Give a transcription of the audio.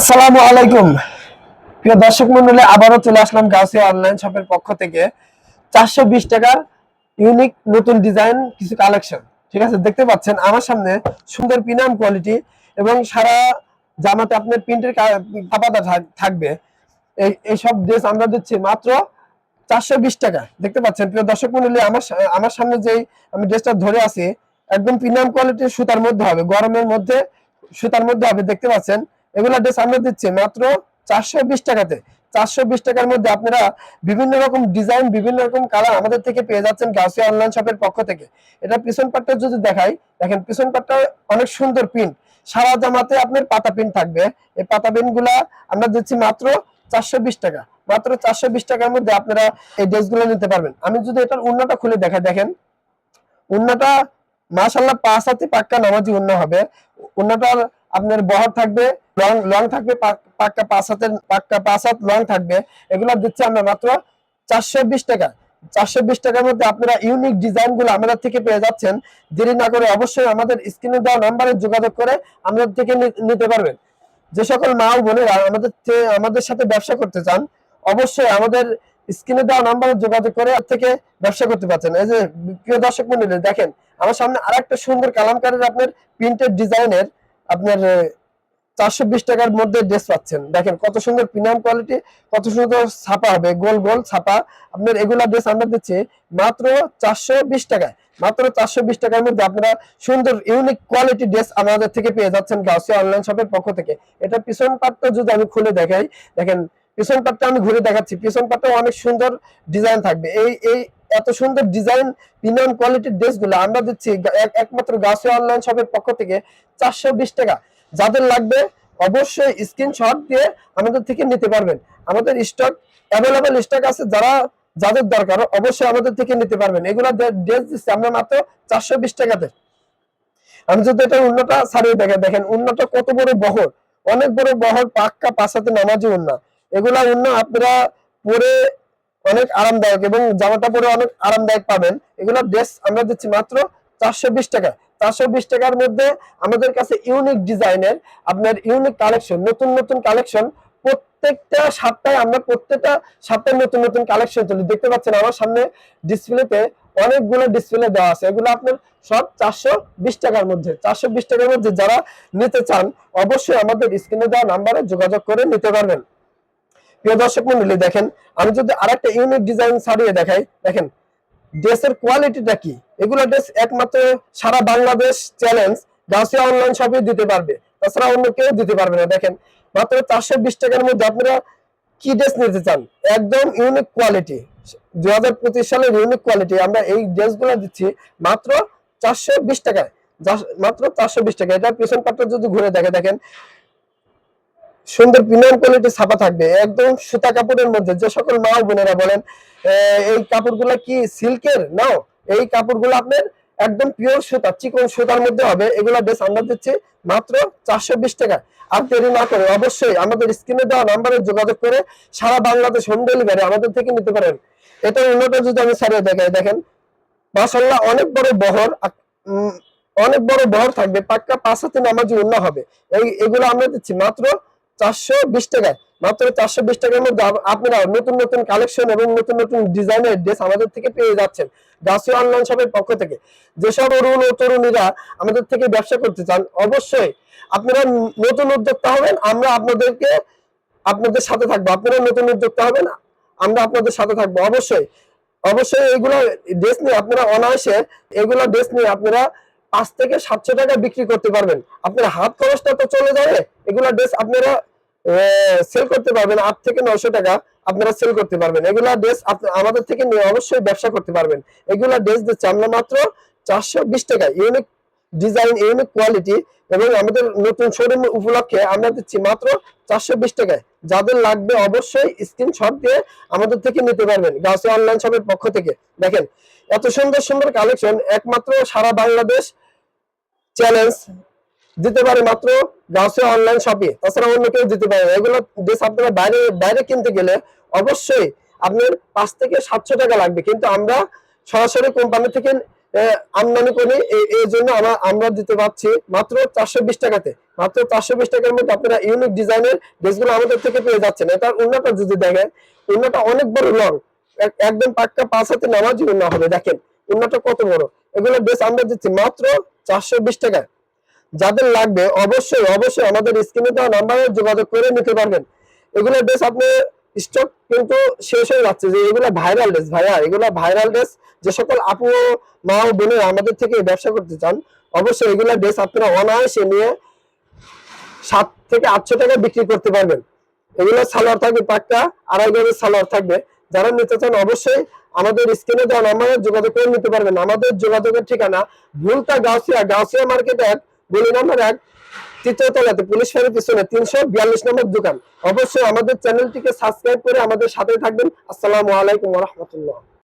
আসসালামু আলাইকুম। প্রিয় দর্শক মন্ডলী, আবারও চলে আসলাম গাউসিয়া অনলাইন শপের পক্ষ থেকে। চারশো বিশ টাকার ইউনিক নতুন ডিজাইন কিছু কালেকশন। ঠিক আছে, দেখতে পাচ্ছেন আমার সামনে সুন্দর প্রিমিয়াম কোয়ালিটি এবং সারা জামাতে আপনার প্রিন্টের কাপাতা থাকবে। এই এইসব ড্রেস আমরা দিচ্ছি মাত্র চারশো বিশ টাকা। দেখতে পাচ্ছেন, প্রিয় দর্শক মন্ডলী, আমার আমার সামনে যেই আমি ড্রেসটা ধরে আছি, একদম প্রিমিয়াম কোয়ালিটির সুতার মধ্যে হবে, গরমের মধ্যে সুতার মধ্যে হবে। দেখতে পাচ্ছেন এগুলা ড্রেস আমরা দিচ্ছি মাত্র চারশো বিশ টাকাতে। চারশো বিশ টাকার মধ্যে আপনারা বিভিন্ন রকম ডিজাইন বিভিন্ন রকম কালার আমাদের থেকে পেয়ে যাচ্ছেন গাউসিয়া অনলাইন শপের পক্ষ থেকে। এটা পিছন পাটটা যদি দেখাই, দেখেন পিছন পাটটা অনেক সুন্দর প্রিন্ট সারা জামাতে আপনার পাতা পিন থাকবে। এই পাতা প্রিন্টগুলা আমরা দিচ্ছি মাত্র চারশো বিশ টাকা। মাত্র চারশো বিশ টাকার মধ্যে আপনারা এই ড্রেসগুলো নিতে পারবেন। আমি যদি এটার উন্নাটা খুলে দেখাই, দেখেন। উন্নাটা মাশাল্লাহ পাঁচ হাতে পাক্কা নামাজি উন্না হবে। উন্নাটার আপনার বহর থাকবে লং লং থাকবে, পাক- পাক্কা পাঁচ হাতের পাক্কা পাঁচ হাত লং থাকবে। এগুলো দিচ্ছে আমরা মাত্র চারশো বিশ টাকা। চারশো বিশ টাকার মধ্যে আপনারা ইউনিক ডিজাইনগুলো আমাদের থেকে পেয়ে যাচ্ছেন। দেরি না করে অবশ্যই আমাদের স্ক্রিনে দেওয়া নাম্বারে যোগাযোগ করে আমাদের থেকে নিতে পারবেন। যে সকল মা ও বোনেরা আমাদের আমাদের সাথে ব্যবসা করতে চান, অবশ্যই আমাদের স্ক্রিনে দেওয়া নাম্বারে যোগাযোগ করে এর থেকে ব্যবসা করতে পারছেন। এই যে, প্রিয় দর্শক মন্ডলী, দেখেন, আমার সামনে আরেকটা সুন্দর কালামকারের আপনার প্রিন্টেড ডিজাইনের আপনার চারশো বিশ টাকার মধ্যে ড্রেস পাচ্ছেন। দেখেন কত সুন্দর প্রিমিয়াম কোয়ালিটি কত সুন্দর ছাপা হবে, গোল গোল ছাপা। আপনার এগুলা ড্রেস আমরা দিচ্ছি মাত্র চারশো বিশ টাকায়। মাত্র চারশো বিশ টাকার মধ্যে আপনারা সুন্দর ইউনিক কোয়ালিটি ড্রেস আমাদের থেকে পেয়ে যাচ্ছেন গাউসিয়া অনলাইন শপের পক্ষ থেকে। এটা পিছন পাটটা যদি আমি খুলে দেখাই, দেখেন পিছন পাটটা আমি ঘুরে দেখাচ্ছি। পিছন পাটটাও অনেক সুন্দর ডিজাইন থাকবে। এই এই এত সুন্দর ডিজাইন প্রিমিয়াম কোয়ালিটির ড্রেসগুলো আমরা দিচ্ছি এক- একমাত্র গাউসিয়া অনলাইন শপের পক্ষ থেকে চারশো বিশ টাকা। যাদের লাগবে অবশ্যই স্ক্রিনশট দিয়ে আমাদের থেকে নিতে পারবেন। আমাদের স্টক অ্যাভেলেবল স্টক আছে, যারা যাদের দরকার, অবশ্যই আমাদের থেকে নিতে পারবেন। এগুলা ড্রেস দিচ্ছি আমরা মাত্র চারশো বিশ টাকাতে। আমি যদি এটা উন্নটা ছাড়িয়ে দেখে, দেখেন, উন্নটা কত বড় বহর। অনেক বড় বহর, পাক্কা পাশাতে নামাজি উন্না। এগুলা উন্না আপনারা পরে অনেক আরামদায়ক এবং জামাটা পরে অনেক আরামদায়ক পাবেন। এগুলা ড্রেস আমরা দিচ্ছি মাত্র চারশো বিশ টাকা চারশো বিশ টাকার মধ্যে আমাদের কাছে ইউনিক ডিজাইনের আপনার ইউনিক কালেকশন নতুন নতুন কালেকশন প্রত্যেকটা সপ্তাহে আমরা প্রত্যেকটা সপ্তাহে নতুন নতুন কালেকশন তুলি। দেখতে পাচ্ছেন আমার সামনে ডিসপ্লেতে অনেকগুলো ডিসপ্লে দেওয়া আছে। এগুলো আপনার সব চারশো বিশ টাকার মধ্যে। চারশো বিশ টাকার মধ্যে যারা নিতে চান, অবশ্যই আমাদের স্ক্রিনে দেওয়া নাম্বারে যোগাযোগ করে নিতে পারবেন। প্রিয় দর্শক মন্ডলী, দেখেন, আমি যদি আরেকটা ইউনিক ডিজাইন ছাড়িয়ে দেখাই। দেখেন ড্রেসের কোয়ালিটিটা কি? এগুলো ড্রেস একমাত্র সারা বাংলাদেশ চ্যালেঞ্জ গাউসিয়া অনলাইন শপে দিতে পারবে। তাছাড়া অন্য কেউ দিতে পারবে না। দেখেন, মাত্র চারশো বিশ টাকার মধ্যে আপনারা কি ড্রেস নিতে চান? একদম ইউনিক কোয়ালিটি দুই হাজার পঁচিশ সালের ইউনিক কোয়ালিটি আমরা এই ড্রেসগুলো দিচ্ছি মাত্র চারশো বিশ টাকায়। মাত্র চারশো বিশ টাকা এটা পিছন পাটটা যদি ঘুরে দেখে, দেখেন, সুন্দর প্রিমিয়াম কোয়ালিটি ছাপা থাকবে। একদম সুতা কাপড়ের মধ্যে। যে সকল মা বোনেরা বলেন এই কাপড়গুলো কি সিল্কের নাও এই কাপড়গুলো আপনার একদম পিওর সুতা, চিকন সুতার মধ্যে হবে। এগুলা বেশ আমরা দিচ্ছি মাত্র চারশো বিশ টাকা। আর দেরি না করে অবশ্যই আমাদের স্ক্রিনে দেওয়া নাম্বারে যোগাযোগ করে সারা বাংলাদেশ হোম ডেলিভারি আমাদের থেকে নিতে পারেন। এটা উন্নত যদি আমি সারিয়ে দেখাই, দেখেন মাসাল্লাহ অনেক বড় বহর অনেক বড় বহর থাকবে। পাক্কা পাঁচ হাতে নামাজি উন্না হবে। এই, এগুলো আমরা দিচ্ছি মাত্র চারশো বিশ টাকায়। মাত্র চারশো বিশ টাকার মধ্যে আপনারা নতুন নতুন কালেকশন এবং নতুন নতুন ডিজাইনের ড্রেস আমাদের থেকে পেয়ে যাচ্ছেন। গাছি অনলাইন শপের পক্ষ থেকে। যেসব অরুণ ও তরুণীরা আমাদের থেকে ব্যবসা করতে চান, অবশ্যই আপনারা নতুন উদ্যোক্তা হবেন। আমরা আপনাদেরকে আপনাদের সাথে থাকব। আপনারা নতুন উদ্যোক্তা হবেন, আমরা আপনাদের সাথে থাকব। অবশ্যই অবশ্যই এগুলো ড্রেস নিয়ে আপনারা অনায়াসে এগুলো ড্রেস নিয়ে আপনারা পাঁচ থেকে সাতশো টাকা বিক্রি করতে পারবেন। আপনার হাত খরচটা তো চলে যাবে। এগুলা ড্রেস আপনারা সেল করতে পারবেন আট থেকে নয়শো টাকা আপনারা সেল করতে পারবেন। এগুলা ড্রেস আমাদের থেকে নিয়ে অবশ্যই ব্যবসা করতে পারবেন। এগুলা ড্রেস দিচ্ছে আমরা মাত্র চারশো বিশ টাকা। ইউনিক ডিজাইন ইউনিক কোয়ালিটি এবং আমাদের নতুন শোরুম উপলক্ষে আমরা দিচ্ছি মাত্র চারশো বিশ টাকায়। যাদের লাগবে অবশ্যই স্ক্রিনশট দিয়ে আমাদের থেকে নিতে পারবেন। গাউসি অনলাইন শপের পক্ষ থেকে। দেখেন, এত সুন্দর সুন্দর কালেকশন একমাত্র সারা বাংলাদেশ চ্যালেঞ্জ দিতে পারে মাত্র গাউসে অনলাইন শপে তাছাড়া অন্য কেউ দিতে পারে না। এগুলো ড্রেস আপনারা বাইরে বাইরে কিনতে গেলে অবশ্যই আপনার পাঁচ থেকে সাতশো টাকা লাগবে। কিন্তু আমরা সরাসরি কোম্পানি থেকে আমদানি করি। এই- জন্য আমরা দিতে পারছি মাত্র চারশো বিশ টাকাতে। মাত্র চারশো বিশ টাকার মধ্যে আপনারা ইউনিক ডিজাইনের ড্রেসগুলো আমাদের থেকে পেয়ে যাচ্ছেন। এটার উন্নতা যদি দেখেন উন্নতা অনেক বড় লং একদম পাক্কা পাঁচ হাতে নামাজি উন্না হবে। দেখেন উন্নতা কত বড়। এগুলো ড্রেস আমরা দিচ্ছি মাত্র চারশো বিশ টাকায়। যাদের লাগবে অবশ্যই অবশ্যই আমাদের স্ক্রিনে দেওয়া নাম্বারে যোগাযোগ করে নিতে পারবেন। এগুলো ড্রেস আপনি স্টক কিন্তু শেষ হয়ে যাচ্ছে যে এগুলো ভাইরাল ড্রেস ভাইয়া, এগুলো ভাইরাল ড্রেস যে সকল আপু মা ও বোনের আমাদের থেকে ব্যবসা করতে চান, অবশ্যই এগুলো ড্রেস আপনারা অনায়াসে নিয়ে সাত থেকে আটশো টাকা বিক্রি করতে পারবেন। এগুলো সালোয়ার থাকবে পাক্কা, আড়াই গজের সালোয়ার থাকবে। যারা নিতে চান অবশ্যই আমাদের স্ক্রিনে দেওয়া নাম্বারে যোগাযোগ করে নিতে পারবেন। আমাদের যোগাযোগের ঠিকানা ভুলতা গাউসিয়া গাউসিয়া মার্কেট গলি নম্বর এক, তৃতীয় তলাতে পুলিশ ফাঁড়ির পিছনে তিনশো বিয়াল্লিশ নম্বর দোকান। অবশ্যই আমাদের চ্যানেলটিকে সাবস্ক্রাইব করে আমাদের সাথে থাকবেন। আসসালামু আলাইকুম রহমতুল্লাহ।